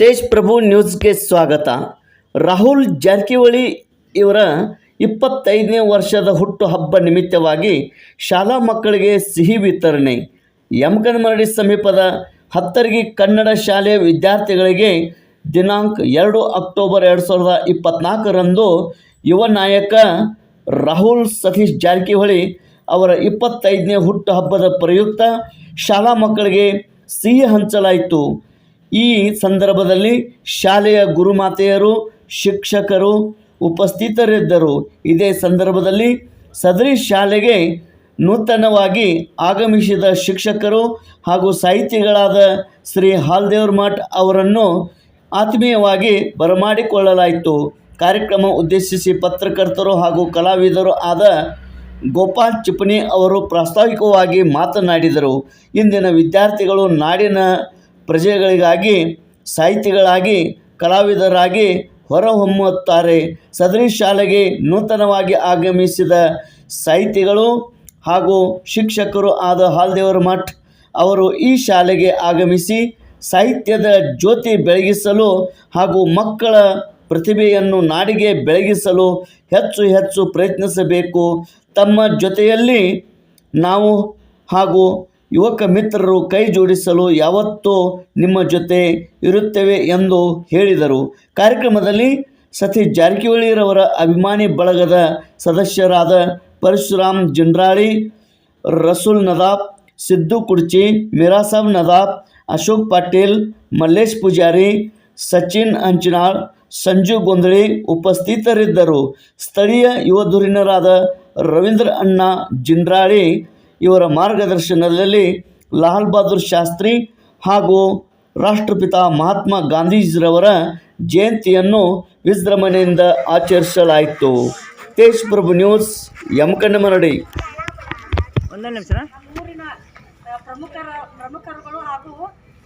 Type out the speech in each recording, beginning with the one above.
ತೇಜ್ ಪ್ರಭು ನ್ಯೂಸ್ಗೆ ಸ್ವಾಗತ. ರಾಹುಲ್ ಜಾರಕಿಹೊಳಿ ಇವರ ಇಪ್ಪತ್ತೈದನೇ ವರ್ಷದ ಹುಟ್ಟುಹಬ್ಬ ನಿಮಿತ್ತವಾಗಿ ಶಾಲಾ ಮಕ್ಕಳಿಗೆ ಸಿಹಿ ವಿತರಣೆ. ಯಮಕನಮರಡಿ ಸಮೀಪದ ಹತ್ತರಿಗೆ ಕನ್ನಡ ಶಾಲೆಯ ವಿದ್ಯಾರ್ಥಿಗಳಿಗೆ ದಿನಾಂಕ ಎರಡು ಅಕ್ಟೋಬರ್ ಎರಡು ಸಾವಿರದ ಇಪ್ಪತ್ತ್ನಾಲ್ಕರಂದು ಯುವ ನಾಯಕ ರಾಹುಲ್ ಸತೀಶ್ ಜಾರಕಿಹೊಳಿ ಅವರ ಇಪ್ಪತ್ತೈದನೇ ಹುಟ್ಟುಹಬ್ಬದ ಪ್ರಯುಕ್ತ ಶಾಲಾ ಮಕ್ಕಳಿಗೆ ಸಿಹಿ ಹಂಚಲಾಯಿತು. ಈ ಸಂದರ್ಭದಲ್ಲಿ ಶಾಲೆಯ ಗುರುಮಾತೆಯರು, ಶಿಕ್ಷಕರು ಉಪಸ್ಥಿತರಿದ್ದರು. ಇದೇ ಸಂದರ್ಭದಲ್ಲಿ ಸದರಿ ಶಾಲೆಗೆ ನೂತನವಾಗಿ ಆಗಮಿಸಿದ ಶಿಕ್ಷಕರು ಹಾಗೂ ಸಾಹಿತಿಗಳಾದ ಶ್ರೀ ಹಾಲ್ದೇವ್ರ ಮಠ್ ಅವರನ್ನು ಆತ್ಮೀಯವಾಗಿ ಬರಮಾಡಿಕೊಳ್ಳಲಾಯಿತು. ಕಾರ್ಯಕ್ರಮ ಉದ್ದೇಶಿಸಿ ಪತ್ರಕರ್ತರು ಹಾಗೂ ಕಲಾವಿದರು ಆದ ಗೋಪಾಲ್ ಚಿಪ್ಪಣಿ ಅವರು ಪ್ರಾಸ್ತಾವಿಕವಾಗಿ ಮಾತನಾಡಿದರು. ಇಂದಿನ ವಿದ್ಯಾರ್ಥಿಗಳು ನಾಡಿನ ಪ್ರಜೆಗಳಿಗಾಗಿ, ಸಾಹಿತಿಗಳಾಗಿ, ಕಲಾವಿದರಾಗಿ ಹೊರಹೊಮ್ಮುತ್ತಾರೆ. ಸದರಿ ಶಾಲೆಗೆ ನೂತನವಾಗಿ ಆಗಮಿಸಿದ ಸಾಹಿತಿಗಳು ಹಾಗೂ ಶಿಕ್ಷಕರು ಆದ ಹಾಲ್ದೇವರ ಮಠ್, ಅವರು ಈ ಶಾಲೆಗೆ ಆಗಮಿಸಿ ಸಾಹಿತ್ಯದ ಜ್ಯೋತಿ ಬೆಳಗಿಸಲು ಹಾಗೂ ಮಕ್ಕಳ ಪ್ರತಿಭೆಯನ್ನು ನಾಡಿಗೆ ಬೆಳಗಿಸಲು ಹೆಚ್ಚು ಹೆಚ್ಚು ಪ್ರಯತ್ನಿಸಬೇಕು. ತಮ್ಮ ಜೊತೆಯಲ್ಲಿ ನಾವು ಹಾಗೂ ಯುವಕ ಮಿತ್ರರು ಕೈ ಜೋಡಿಸಲು ಯಾವತ್ತೂ ನಿಮ್ಮ ಜೊತೆ ಇರುತ್ತೇವೆ ಎಂದು ಹೇಳಿದರು. ಕಾರ್ಯಕ್ರಮದಲ್ಲಿ ಸತೀಶ್ ಜಾರಕಿಹೊಳಿರವರ ಅಭಿಮಾನಿ ಬಳಗದ ಸದಸ್ಯರಾದ ಪರಶುರಾಮ್ ಜಿಂಡ್ರಾಳಿ, ರಸೂಲ್ ನದಾಬ್, ಸಿದ್ದು ಕುರ್ಚಿ, ಮಿರಾಸಾಬ್ ನದಾಬ್, ಅಶೋಕ್ ಪಾಟೀಲ್, ಮಲ್ಲೇಶ್ ಪೂಜಾರಿ, ಸಚಿನ್ ಅಂಚನಾಳ್, ಸಂಜು ಗೊಂದಳಿ ಉಪಸ್ಥಿತರಿದ್ದರು. ಸ್ಥಳೀಯ ಯುವ ಧುರೀಣರಾದ ರವೀಂದ್ರ ಅಣ್ಣ ಜಿಂಡ್ರಾಳಿ ಇವರ ಮಾರ್ಗದರ್ಶನದಲ್ಲಿ ಲಾಲ್ ಬಹದ್ದೂರ್ ಶಾಸ್ತ್ರಿ ಹಾಗೂ ರಾಷ್ಟ್ರಪಿತ ಮಹಾತ್ಮ ಗಾಂಧೀಜಿರವರ ಜಯಂತಿಯನ್ನು ವಿಜೃಂಭಣೆಯಿಂದ ಆಚರಿಸಲಾಯಿತು. ತೇಜ್ ಪ್ರಭು ನ್ಯೂಸ್ ನಿಮಿಷ ಪ್ರಮುಖರ ಪ್ರಮುಖರುಗಳು ಹಾಗೂ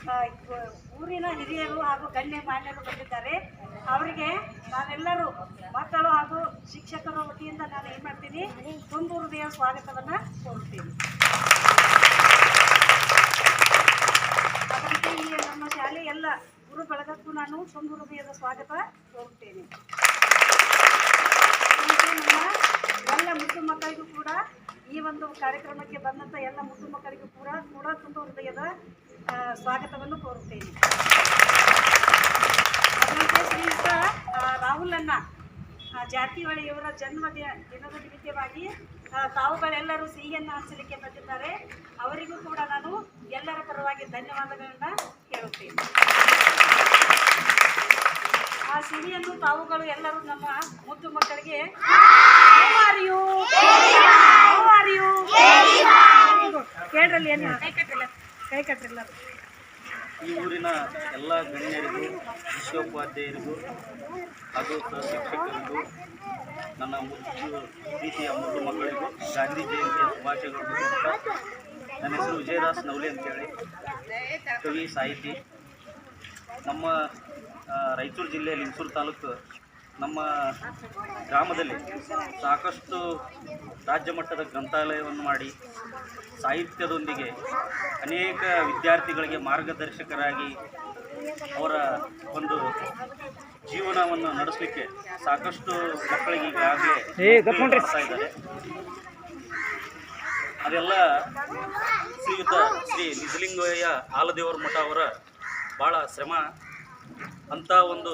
ಊರಿನ ಹಿರಿಯರು ಹಾಗೂ ಗಣ್ಯ ಮಾನ್ಯರು ಬಂದಿದ್ದಾರೆ. ಅವರಿಗೆ ನಾವೆಲ್ಲರೂ ಮಕ್ಕಳು ಹಾಗೂ ಶಿಕ್ಷಕರ ವತಿಯಿಂದ ನಾನು ಏನು ಮಾಡ್ತೀನಿ ತುಂಬು ಹೃದಯ ಸ್ವಾಗತವನ್ನು ಕೋರುತ್ತೀನಿ. ನಮ್ಮ ಶಾಲೆ ಎಲ್ಲ ಗುರು ಬಳಗಕ್ಕೂ ನಾನು ತುಂಬು ಹೃದಯದ ಸ್ವಾಗತ ಕೋರುತ್ತೇನೆ. ನಮ್ಮ ಎಲ್ಲ ಮುದ್ದು ಮಕ್ಕಳಿಗೂ ಕೂಡ ಈ ಒಂದು ಕಾರ್ಯಕ್ರಮಕ್ಕೆ ಬಂದಂಥ ಎಲ್ಲ ಮುದ್ದು ಮಕ್ಕಳಿಗೂ ಕೂಡ ಕೂಡ ತುಂಬ ಹೃದಯದ ಸ್ವಾಗತವನ್ನು ಕೋರುತ್ತೇನೆ. ಶ್ರೀಯುತ ರಾಹುಲ್ ರಾಹುಲನ್ನ ಜಾರಕಿಹೊಳಿಯವರ ಜನ್ಮ ದಿನದ ನಿಮಿತ್ತವಾಗಿ ತಾವುಗಳೆಲ್ಲರೂ ಸಿಹಿಯನ್ನು ಹಂಚಲಿಕ್ಕೆ ಬಂದಿದ್ದಾರೆ. ಅವರಿಗೂ ಕೂಡ ನಾನು ಎಲ್ಲರ ಪರವಾಗಿ ಧನ್ಯವಾದಗಳನ್ನು ಹೇಳುತ್ತೇನೆ. ಆ ಸಿಹಿಯನ್ನು ತಾವುಗಳು ಎಲ್ಲರೂ ನಮ್ಮ ಮುದ್ದು ಮಕ್ಕಳಿಗೆ. ಕೇಳ್ರಲ್ಲಿ ಏನು ಕೈ ಕಟ್ಟಿಲ್ಲ ಈ ಊರಿನ ಎಲ್ಲ ಗಣ್ಯರಿಗೂ, ವಿಶ್ವೋಪಾಧ್ಯಾಯರಿಗೂ, ಹಾಗೂ ಶಿಕ್ಷಕರಿಗೂ, ನನ್ನ ಮುದ್ದು ಪ್ರೀತಿಯ ಮುದ್ದು ಮಕ್ಕಳಿಗೂ ಗಾಂಧಿ ಜಯಂತಿಯ ಶುಭಾಶಯಗಳು ನನ್ನ ಹೆಸರು ವಿಜಯದಾಸ್ ನವಲಿ ಅಂತೇಳಿ. ಕವಿ, ಸಾಹಿತಿ ನಮ್ಮ ರಾಯಚೂರು ಜಿಲ್ಲೆಯ ಲಿಂಗಸೂರು ತಾಲೂಕು ನಮ್ಮ ಗ್ರಾಮದಲ್ಲಿ ಸಾಕಷ್ಟು ರಾಜ್ಯ ಮಟ್ಟದ ಗ್ರಂಥಾಲಯವನ್ನು ಮಾಡಿ ಸಾಹಿತ್ಯದೊಂದಿಗೆ ಅನೇಕ ವಿದ್ಯಾರ್ಥಿಗಳಿಗೆ ಮಾರ್ಗದರ್ಶಕರಾಗಿ ಅವರ ಒಂದು ಜೀವನವನ್ನು ನಡೆಸಲಿಕ್ಕೆ ಸಾಕಷ್ಟು ಮಕ್ಕಳಿಗೆ ಈಗಾಗಲೇ ಮಾಡ್ತಾ ಇದ್ದಾರೆ. ಅದೆಲ್ಲ ಶ್ರೀಯುತ ಶ್ರೀ ನಿಜಲಿಂಗಯ್ಯ ಆಲದೇವರ ಮಠ ಅವರ ಭಾಳ ಶ್ರಮ ಅಂಥ ಒಂದು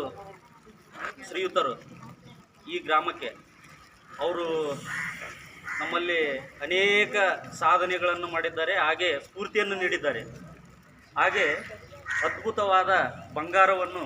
ಶ್ರೀಯುತರು ಈ ಗ್ರಾಮಕ್ಕೆ. ಅವರು ನಮ್ಮಲ್ಲಿ ಅನೇಕ ಸಾಧನೆಗಳನ್ನು ಮಾಡಿದ್ದಾರೆ, ಹಾಗೆ ಸ್ಫೂರ್ತಿಯನ್ನು ನೀಡಿದ್ದಾರೆ. ಹಾಗೆ ಅದ್ಭುತವಾದ ಬಂಗಾರವನ್ನು